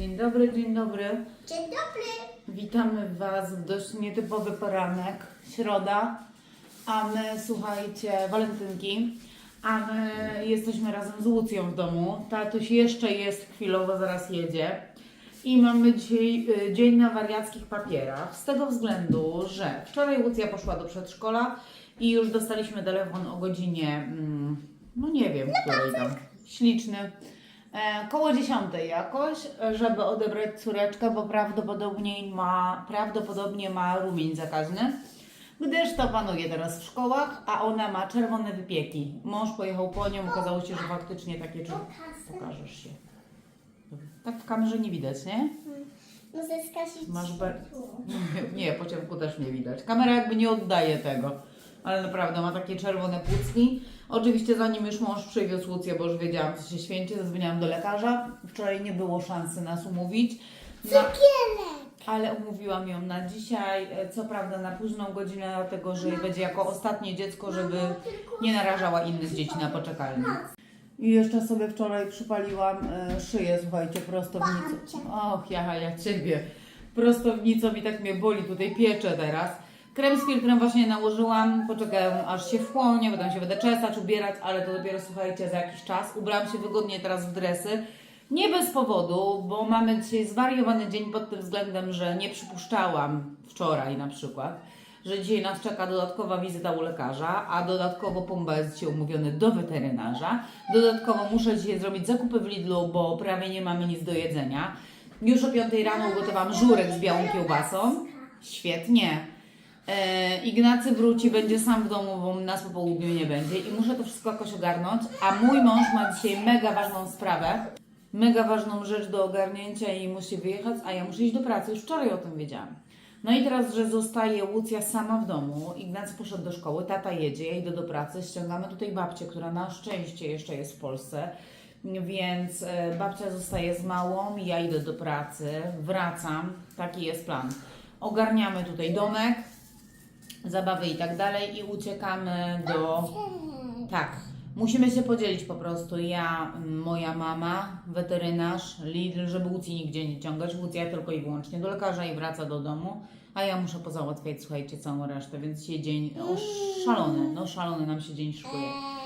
Dzień dobry, dzień dobry. Dzień dobry. Witamy Was w dość nietypowy poranek, środa, a my, słuchajcie, walentynki, a my jesteśmy razem z Łucją w domu. Tatuś jeszcze jest chwilowo, zaraz jedzie. I mamy dzisiaj y, dzień na wariackich papierach, z tego względu, że wczoraj Łucja poszła do przedszkola i już dostaliśmy telefon o godzinie, mm, no nie wiem, której tam, śliczny, koło dziesiątej jakoś, e, żeby odebrać córeczkę, bo prawdopodobnie ma, prawdopodobnie ma rumień zakaźny, gdyż to panuje teraz w szkołach, a ona ma czerwone wypieki. Mąż pojechał po nią, okazało się, że faktycznie takie czerwone... Pokażesz się. Tak w kamerze nie widać, nie? Muszę skasić Masz ber- nie, po ciemku też nie widać. Kamera jakby nie oddaje tego. Ale naprawdę ma takie czerwone płucki. Oczywiście zanim już mąż przywiózł Łucję, bo już wiedziałam co się święci, zadzwoniłam do lekarza. Wczoraj nie było szansy nas umówić. No, Cukierek. ale umówiłam ją na dzisiaj, e, co prawda na późną godzinę, dlatego że będzie jako ostatnie dziecko, żeby nie narażała innych dzieci na poczekalnię. I jeszcze sobie wczoraj przypaliłam e, szyję, słuchajcie, prostownicą. Och, ja, ja ciebie. Prostownicą i tak mnie boli, tutaj piecze teraz. Krem z filtrem właśnie nałożyłam, poczekałem aż się wchłonie, potem się będę czesać, ubierać, ale to dopiero słuchajcie za jakiś czas. Ubrałam się wygodnie teraz w dresy. Nie bez powodu, bo mamy dzisiaj zwariowany dzień pod tym względem, że nie przypuszczałam wczoraj na przykład, że dzisiaj nas czeka dodatkowa wizyta u lekarza, a dodatkowo Pumba jest dzisiaj umówiony do weterynarza. Dodatkowo muszę dzisiaj zrobić zakupy w Lidlu, bo prawie nie mamy nic do jedzenia. Już o 5 rano ugotowałam żurek z białą kiełbasą. Świetnie. E, Ignacy wróci, będzie sam w domu, bo nas po południu nie będzie i muszę to wszystko jakoś ogarnąć. A mój mąż ma dzisiaj mega ważną sprawę, mega ważną rzecz do ogarnięcia i musi wyjechać, a ja muszę iść do pracy. Już wczoraj o tym wiedziałam. No i teraz, że zostaje Łucja sama w domu, Ignacy poszedł do szkoły, tata jedzie, ja idę do pracy, ściągamy tutaj babcię, która na szczęście jeszcze jest w Polsce, więc e, babcia zostaje z małą, ja idę do pracy, wracam, taki jest plan. Ogarniamy tutaj domek, zabawy i tak dalej i uciekamy do... Tak, musimy się podzielić po prostu. Ja, moja mama, weterynarz, Lidl, żeby Łucji nigdzie nie ciągać. Łucja tylko i wyłącznie do lekarza i wraca do domu. A ja muszę pozałatwiać, słuchajcie, całą resztę, więc się dzień o, szalony, no szalony nam się dzień szykuje.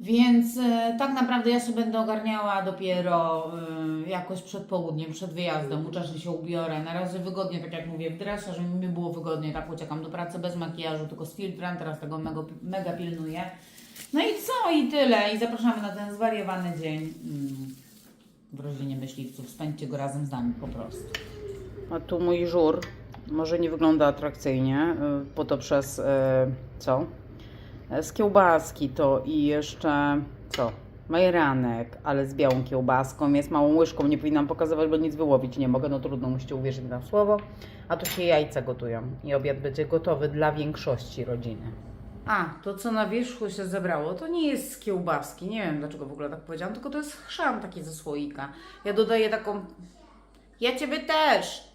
Więc e, tak naprawdę ja się będę ogarniała dopiero e, jakoś przed południem, przed wyjazdem. Uczeszę się ubiorę. Na razie wygodnie, tak jak mówię, w dresie, żeby mi było wygodnie. Tak uciekam do pracy bez makijażu, tylko z filtrem. Teraz tego mega, mega pilnuję. No i co? I tyle. I zapraszamy na ten zwariowany dzień mm, w rodzinie myśliwców. Spędźcie go razem z nami po prostu. A tu mój żur. Może nie wygląda atrakcyjnie, y, po to przez y, co? Z kiełbaski to i jeszcze co? Majeranek, ale z białą kiełbaską. Jest małą łyżką, nie powinnam pokazywać, bo nic wyłowić nie mogę. No trudno, musicie uwierzyć na słowo. A tu się jajca gotują i obiad będzie gotowy dla większości rodziny. A, to co na wierzchu się zebrało, to nie jest z kiełbaski. Nie wiem dlaczego w ogóle tak powiedziałam, tylko to jest chrzan taki ze słoika. Ja dodaję taką. Ja ciebie też!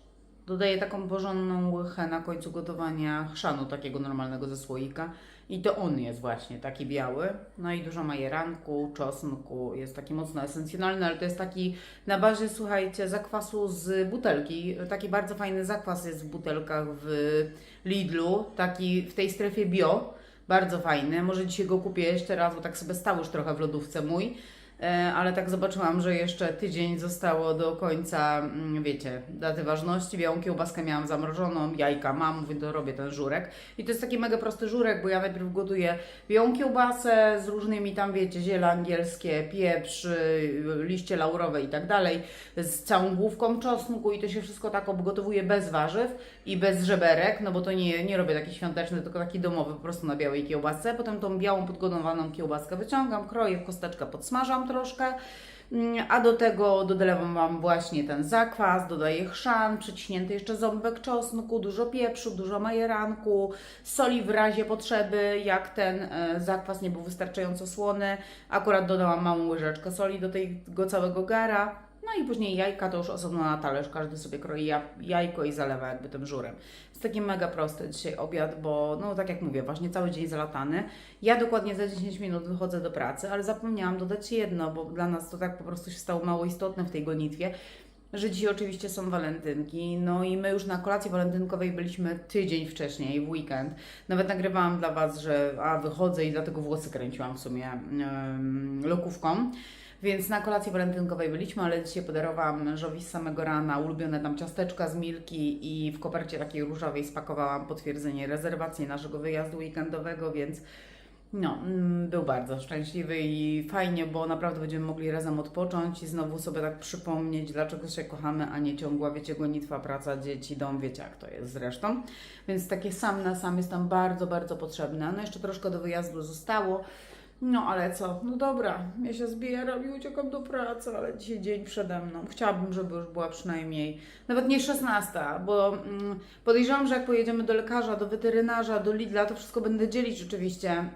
Dodaję taką porządną łychę na końcu gotowania chrzanu takiego normalnego ze słoika. I to on jest właśnie taki biały. No i dużo majeranku, czosnku. Jest taki mocno esencjonalny, ale to jest taki na bazie, słuchajcie, zakwasu z butelki. Taki bardzo fajny zakwas jest w butelkach w Lidlu, taki w tej strefie bio. Bardzo fajny. Może dzisiaj go kupię jeszcze raz, bo tak sobie stał już trochę w lodówce mój. E, ale tak zobaczyłam, że jeszcze tydzień zostało do końca, mm, wiecie, daty ważności. Białą kiełbaskę miałam zamrożoną, jajka mam, mówię, to robię ten żurek. I to jest taki mega prosty żurek, bo ja najpierw gotuję białą kiełbasę z różnymi tam, wiecie, ziele angielskie, pieprz, y, liście laurowe i tak dalej, z całą główką czosnku i to się wszystko tak obgotowuje bez warzyw i bez żeberek, no bo to nie, nie robię taki świąteczny, tylko taki domowy po prostu na białej kiełbasce. Potem tą białą podgotowaną kiełbaskę wyciągam, kroję w kosteczkę, podsmażam troszkę, Mm, a do tego dodalewam Wam właśnie ten zakwas, dodaję chrzan, przyciśnięty jeszcze ząbek czosnku, dużo pieprzu, dużo majeranku, soli w razie potrzeby, jak ten e, zakwas nie był wystarczająco słony. Akurat dodałam małą łyżeczkę soli do tego całego gara. No i później jajka to już osobno na talerz, każdy sobie kroi ja- jajko i zalewa jakby tym żurem. Jest taki mega prosty dzisiaj obiad, bo no tak jak mówię, właśnie cały dzień zalatany. Ja dokładnie za 10 minut wychodzę do pracy, ale zapomniałam dodać jedno, bo dla nas to tak po prostu się stało mało istotne w tej gonitwie, że dzisiaj oczywiście są walentynki, no i my już na kolacji walentynkowej byliśmy tydzień wcześniej, w weekend. Nawet nagrywałam dla Was, że a wychodzę i dlatego włosy kręciłam w sumie um, lokówką. Więc na kolacji walentynkowej byliśmy, ale dzisiaj podarowałam mężowi z samego rana ulubione tam ciasteczka z Milki i w kopercie takiej różowej spakowałam potwierdzenie rezerwacji naszego wyjazdu weekendowego, więc no, mm, był bardzo szczęśliwy i fajnie, bo naprawdę będziemy mogli razem odpocząć i znowu sobie tak przypomnieć, dlaczego się kochamy, a nie ciągła, wiecie, gonitwa, praca, dzieci, dom, wiecie jak to jest zresztą. Więc takie sam na sam jest tam bardzo, bardzo potrzebne. No jeszcze troszkę do wyjazdu zostało. No ale co? No dobra, ja się zbieram i uciekam do pracy, ale dzisiaj dzień przede mną. Chciałabym, żeby już była przynajmniej nawet nie 16, bo mm, podejrzewam, że jak pojedziemy do lekarza, do weterynarza, do Lidla, to wszystko będę dzielić rzeczywiście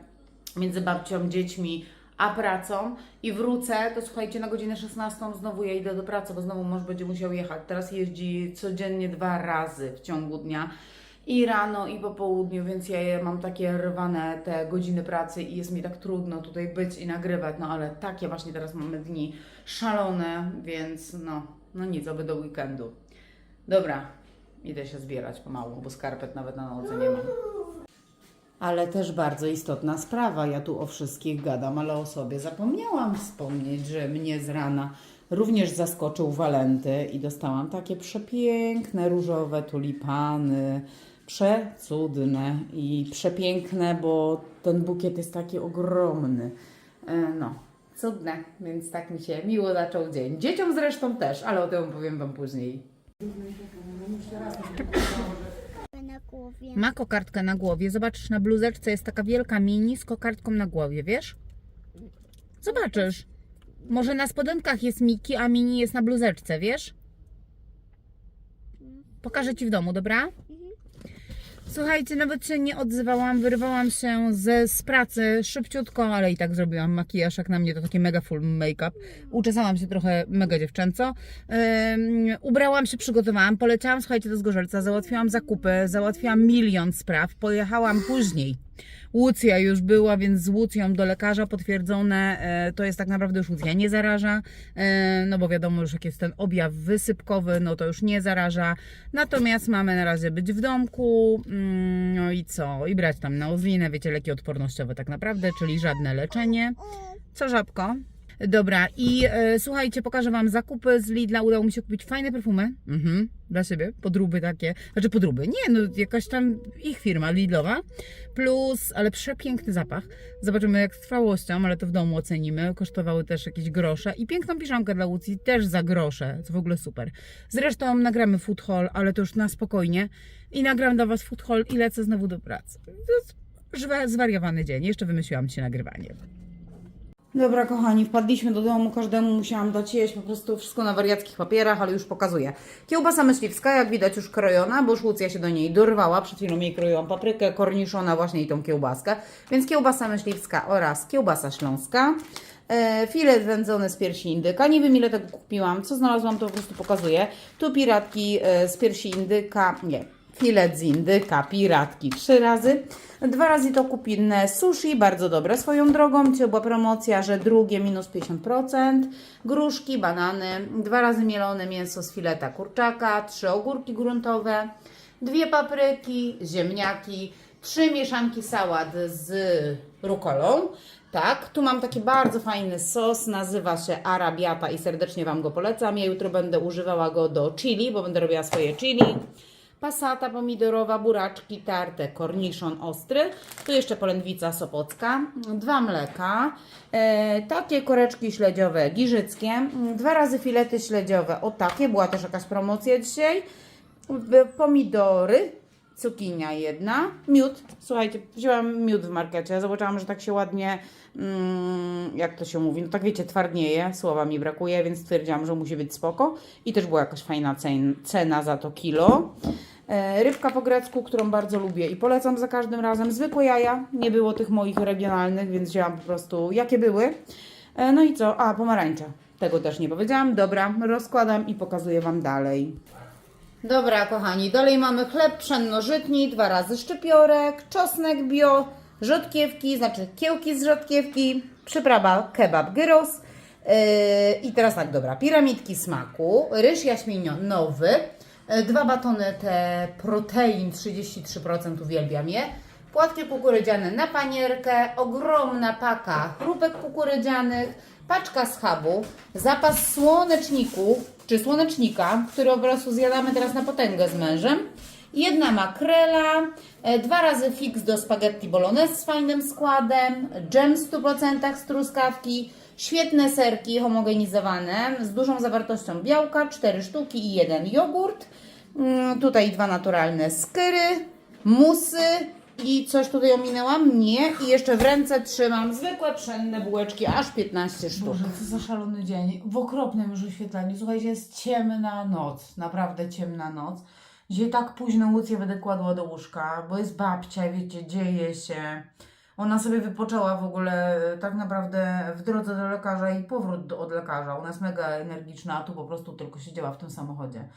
między babcią, dziećmi, a pracą i wrócę, to słuchajcie, na godzinę 16 znowu ja idę do pracy, bo znowu mąż będzie musiał jechać. Teraz jeździ codziennie dwa razy w ciągu dnia. I rano, i po południu, więc ja mam takie rwane te godziny pracy i jest mi tak trudno tutaj być i nagrywać, no ale takie właśnie teraz mamy dni szalone, więc no, no nic, oby do weekendu. Dobra, idę się zbierać pomału, bo skarpet nawet na nodze nie mam. Ale też bardzo istotna sprawa. Ja tu o wszystkich gadam, ale o sobie zapomniałam wspomnieć, że mnie z rana również zaskoczył Walenty i dostałam takie przepiękne różowe tulipany. Przecudne i przepiękne, bo ten bukiet jest taki ogromny. E, No, cudne, więc tak mi się miło zaczął dzień. Dzieciom zresztą też, ale o tym powiem Wam później. Ma kokardkę na głowie. Zobaczysz, na bluzeczce jest taka wielka mini z kokardką na głowie, wiesz? Zobaczysz. Może na spodenkach jest Miki, a mini jest na bluzeczce, wiesz? Pokażę Ci w domu, dobra? Słuchajcie, nawet się nie odzywałam, wyrwałam się ze, z pracy szybciutko, ale i tak zrobiłam makijaż, jak na mnie to taki mega full make-up. Uczesałam się trochę mega dziewczęco. Ym, ubrałam się, przygotowałam, poleciałam, słuchajcie, do Zgorzelca, załatwiłam zakupy, załatwiłam milion spraw, pojechałam później. Łucja już była, więc z Łucją do lekarza potwierdzone, e, to jest tak naprawdę już Łucja nie zaraża, e, no bo wiadomo już jak jest ten objaw wysypkowy, no to już nie zaraża. Natomiast mamy na razie być w domku, mm, no i co? I brać tam naozlinę, wiecie, leki odpornościowe tak naprawdę, czyli żadne leczenie. Co żabko? Dobra, i e, słuchajcie, pokażę Wam zakupy z Lidla. Udało mi się kupić fajne perfumy. Mhm, dla siebie. Podróby takie. Znaczy podróby. Nie, no jakaś tam ich firma Lidlowa. Plus, ale przepiękny zapach. Zobaczymy jak z trwałością, ale to w domu ocenimy. Kosztowały też jakieś grosze. I piękną piżamkę dla Łucji też za grosze, co w ogóle super. Zresztą nagramy food haul, ale to już na spokojnie. I nagram dla Was food haul i lecę znowu do pracy. To jest zwariowany dzień. Jeszcze wymyśliłam dzisiaj nagrywanie. Dobra, kochani, wpadliśmy do domu, każdemu musiałam dać jeść, po prostu wszystko na wariackich papierach, ale już pokazuję. Kiełbasa myśliwska, jak widać już krojona, bo już Łucja się do niej dorwała, przed chwilą jej kroiłam paprykę, korniszona właśnie i tą kiełbaskę. Więc kiełbasa myśliwska oraz kiełbasa śląska. E, filet wędzony z piersi indyka. Nie wiem ile tego kupiłam, co znalazłam to po prostu pokazuję. Tu piratki e, z piersi indyka, nie, filet z indyka, piratki trzy razy. Dwa razy to kupinne sushi, bardzo dobre swoją drogą. Dzisiaj była promocja, że drugie minus 50%. Gruszki, banany, dwa razy mielone mięso z fileta kurczaka, trzy ogórki gruntowe, dwie papryki, ziemniaki, trzy mieszanki sałat z rukolą. Tak, tu mam taki bardzo fajny sos, nazywa się arabiata i serdecznie Wam go polecam. Ja jutro będę używała go do chili, bo będę robiła swoje chili pasata pomidorowa, buraczki tarte, korniszon ostry, tu jeszcze polędwica sopocka, dwa mleka, e, takie koreczki śledziowe giżyckie, mm, dwa razy filety śledziowe, o takie, była też jakaś promocja dzisiaj, pomidory, cukinia jedna, miód, słuchajcie, wzięłam miód w markecie, zobaczyłam, że tak się ładnie, mm, jak to się mówi, no tak wiecie, twardnieje, słowa mi brakuje, więc stwierdziłam, że musi być spoko. I też była jakaś fajna cen, cena za to kilo. E, Rybka po grecku, którą bardzo lubię i polecam za każdym razem. Zwykłe jaja, nie było tych moich regionalnych, więc wzięłam po prostu jakie były. E, No i co? A, pomarańcza. Tego też nie powiedziałam. Dobra, rozkładam i pokazuję Wam dalej. Dobra, kochani, dalej mamy chleb pszenno-żytni, dwa razy szczypiorek, czosnek bio, rzodkiewki, znaczy kiełki z rzodkiewki, przyprawa kebab gyros. Yy, I teraz tak, dobra, piramidki smaku, ryż yy, dwa batony te protein 33% uwielbiam je, płatki kukurydziane na panierkę, ogromna paka chrupek kukurydzianych, paczka schabu, zapas słoneczniku, czy słonecznika, który po zjadamy teraz na potęgę z mężem, jedna makrela, e, dwa razy fix do spaghetti bolognese z fajnym składem, dżem w 100% z truskawki, świetne serki homogenizowane z dużą zawartością białka, 4 sztuki i jeden jogurt, Mm, tutaj dwa naturalne skyry, musy i coś tutaj ominęłam? Nie. I jeszcze w ręce trzymam zwykłe pszenne bułeczki, aż 15 sztuk. Boże, co za szalony dzień. W okropnym już oświetleniu. Słuchajcie, jest ciemna noc. Naprawdę ciemna noc. Dzisiaj tak późno Łucję będę kładła do łóżka, bo jest babcia, wiecie, dzieje się. Ona sobie wypoczęła w ogóle e, tak naprawdę w drodze do lekarza i powrót od lekarza. Ona jest mega energiczna, a tu po prostu tylko siedziała w tym samochodzie.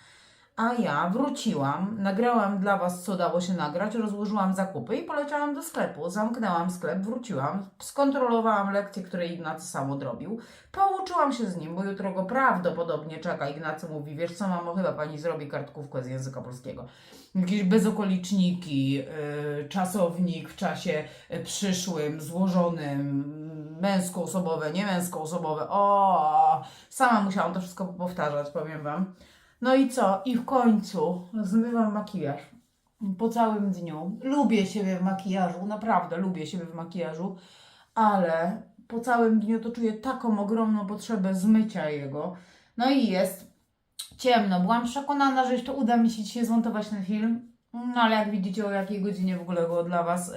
A ja wróciłam, nagrałam dla Was, co dało się nagrać, rozłożyłam zakupy i poleciałam do sklepu. Zamknęłam sklep, wróciłam, skontrolowałam lekcje, które Ignacy sam odrobił. Pouczyłam się z nim, bo jutro go prawdopodobnie czeka. Ignacy mówi, wiesz co mamo, chyba Pani zrobi kartkówkę z języka polskiego. Jakieś bezokoliczniki, yy, czasownik w czasie y, przyszłym, złożonym, męskoosobowe, nie męskoosobowe. O, sama musiałam to wszystko powtarzać, powiem Wam. No i co? I w końcu zmywam makijaż. Po całym dniu. Lubię siebie w makijażu, naprawdę lubię siebie w makijażu, ale po całym dniu to czuję taką ogromną potrzebę zmycia jego. No i jest ciemno. Byłam przekonana, że jeszcze uda mi się dzisiaj zmontować ten film. No ale jak widzicie, o jakiej godzinie w ogóle go dla Was yy,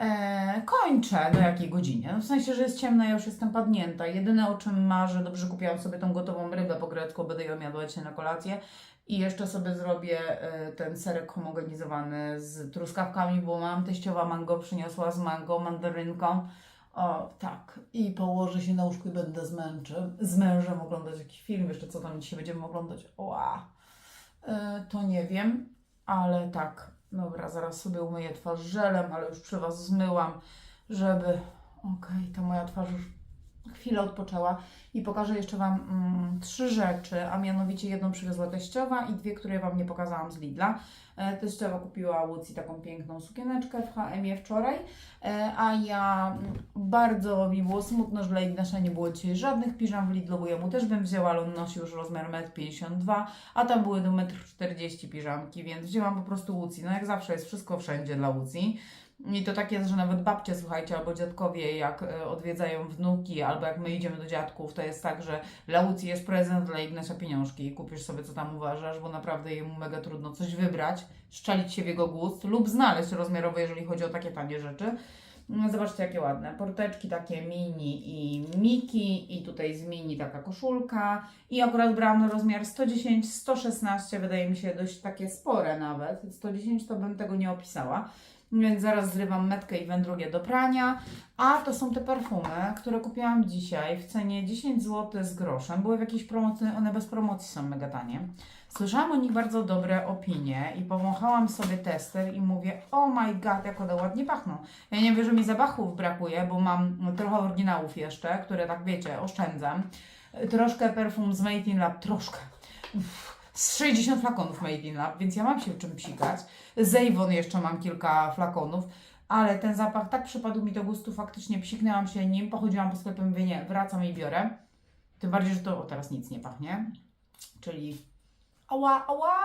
yy, kończę. Do jakiej godzinie? No w sensie, że jest ciemno, ja już jestem padnięta. Jedyne o czym marzę, dobrze kupiłam sobie tą gotową rybę po grecku, będę ją jadła dzisiaj na kolację. I jeszcze sobie zrobię y, ten serek homogenizowany z truskawkami, bo mam teściowa mango, przyniosła z mango, mandarynką. O, tak. I położę się na łóżku i będę z, męczem, z mężem oglądać jakiś film. Jeszcze co tam dzisiaj będziemy oglądać? Oła. Y, to nie wiem, ale tak. Dobra, zaraz sobie umyję twarz żelem, ale już przy Was zmyłam, żeby... Okej, ta moja twarz już chwilę odpoczęła i pokażę jeszcze Wam mm, trzy rzeczy, a mianowicie jedną przywiozła teściowa i dwie, które Wam nie pokazałam z Lidla. E, teściowa kupiła Łucji taką piękną sukieneczkę w H&M wczoraj, e, a ja mm, bardzo mi było smutno, że dla nie było dzisiaj żadnych piżam w Lidlu, bo ja mu też bym wzięła, ale on nosi już rozmiar 1,52 m, a tam były do 1,40 m piżamki, więc wzięłam po prostu Łucji. No jak zawsze jest wszystko wszędzie dla Łucji. I to tak jest, że nawet babcie, słuchajcie, albo dziadkowie, jak e, odwiedzają wnuki, albo jak my idziemy do dziadków, to jest tak, że dla Łucji jest prezent, dla Ignasia pieniążki i kupisz sobie, co tam uważasz, bo naprawdę jemu mega trudno coś wybrać, szczelić się w jego gust lub znaleźć rozmiarowo, jeżeli chodzi o takie tanie rzeczy. No, Zobaczcie, jakie ładne. Porteczki takie mini i miki i tutaj z mini taka koszulka i akurat brałam rozmiar 110, 116, wydaje mi się dość takie spore nawet. 110 to bym tego nie opisała. Więc zaraz zrywam metkę i wędrugę do prania. A to są te perfumy, które kupiłam dzisiaj w cenie 10 zł z groszem. Były w jakiejś promocji, one bez promocji są mega tanie. Słyszałam o nich bardzo dobre opinie i powąchałam sobie tester i mówię, oh my god, jak one ładnie pachną. Ja nie wiem, że mi zapachów brakuje, bo mam trochę oryginałów jeszcze, które tak wiecie, oszczędzam. Troszkę perfum z Made in Lab, troszkę. Uff, z 60 flakonów Made in Lab, więc ja mam się czym psikać. Z Avon jeszcze mam kilka flakonów, ale ten zapach tak przypadł mi do gustu, faktycznie psiknęłam się nim, pochodziłam po sklepie, mówię nie, wracam i biorę. Tym bardziej, że to o, teraz nic nie pachnie. Czyli ała, ała!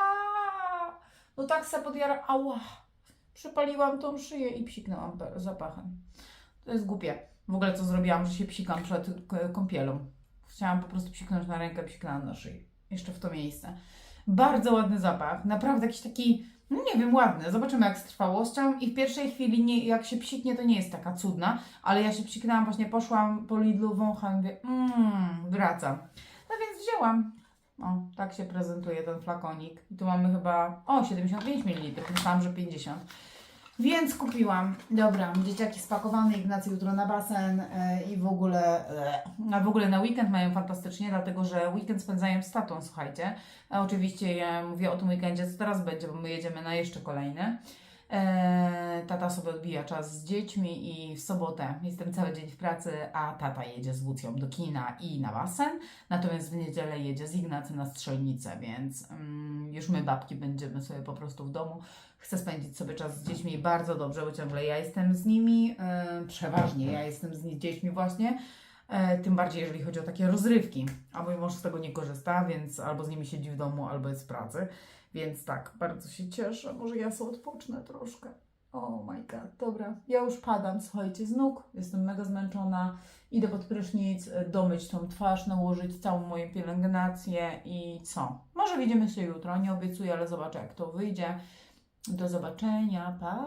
No tak se podjara, ała! Przypaliłam tą szyję i psiknęłam zapachem. To jest głupie. W ogóle co zrobiłam, że się psikam przed kąpielą. Chciałam po prostu psiknąć na rękę, psiknęłam na szyję. Jeszcze w to miejsce. Bardzo ładny zapach. Naprawdę jakiś taki, no nie wiem, ładny. Zobaczymy jak z trwałością. I w pierwszej chwili, nie, jak się psiknie, to nie jest taka cudna, ale ja się psiknęłam, właśnie poszłam po Lidlu, wącham mówię, mmm, wracam. No więc wzięłam. O, tak się prezentuje ten flakonik. I tu mamy chyba, o, 75 ml. Myślałam, że 50. Więc kupiłam. Dobra, dzieciaki spakowane, Ignacy jutro na basen e, i w ogóle, e, a w ogóle na weekend mają fantastycznie, dlatego że weekend spędzają z tatą, słuchajcie. A oczywiście ja mówię o tym weekendzie, co teraz będzie, bo my jedziemy na jeszcze kolejny. E, tata sobie odbija czas z dziećmi i w sobotę jestem cały dzień w pracy, a tata jedzie z Łucją do kina i na basen. Natomiast w niedzielę jedzie z Ignacy na strzelnicę, więc mm, już my babki będziemy sobie po prostu w domu. Chcę spędzić sobie czas z dziećmi bardzo dobrze, bo ciągle ja jestem z nimi, e, przeważnie ja jestem z dziećmi właśnie. E, tym bardziej, jeżeli chodzi o takie rozrywki. A mój mąż z tego nie korzysta, więc albo z nimi siedzi w domu, albo jest w pracy. Więc tak, bardzo się cieszę. Może ja sobie odpocznę troszkę. Oh my god, dobra. Ja już padam, słuchajcie, z nóg. Jestem mega zmęczona. Idę pod prysznic, e, domyć tą twarz, nałożyć całą moją pielęgnację i co? Może widzimy się jutro, nie obiecuję, ale zobaczę jak to wyjdzie. Do zobaczenia, pa!